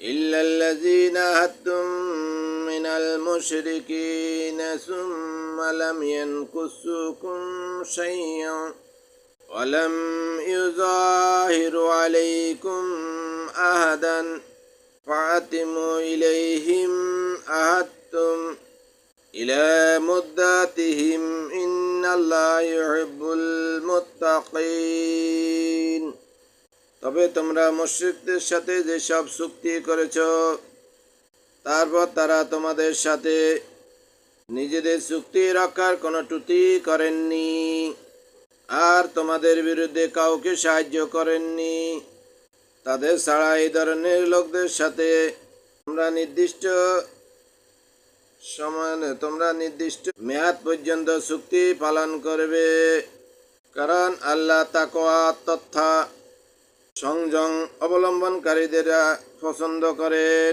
إلا الذين عاهدتم من المشركين ثم لم ينكسوكم شيئا ولم يظاهروا عليكم أحدا فأتموا إليهم أهدتم إلى مدتهم إن الله يحب المتقين তবে তোমরা মুশরিকদের সাথে যেসব চুক্তি করেছ, তারপর তারা তোমাদের সাথে নিজেদের চুক্তি রক্ষার কোনো ত্রুটি করেননি, আর তোমাদের বিরুদ্ধে কাউকে সাহায্য করেননি। তাদের ছাড়া এই ধরনের লোকদের সাথে তোমরা নির্দিষ্ট সময়, তোমরা নির্দিষ্ট মেয়াদ পর্যন্ত চুক্তি পালন করবে, কারণ আল্লাহ তাকওয়া তথা সংযম অবলম্বনকারীদের পছন্দ করেন।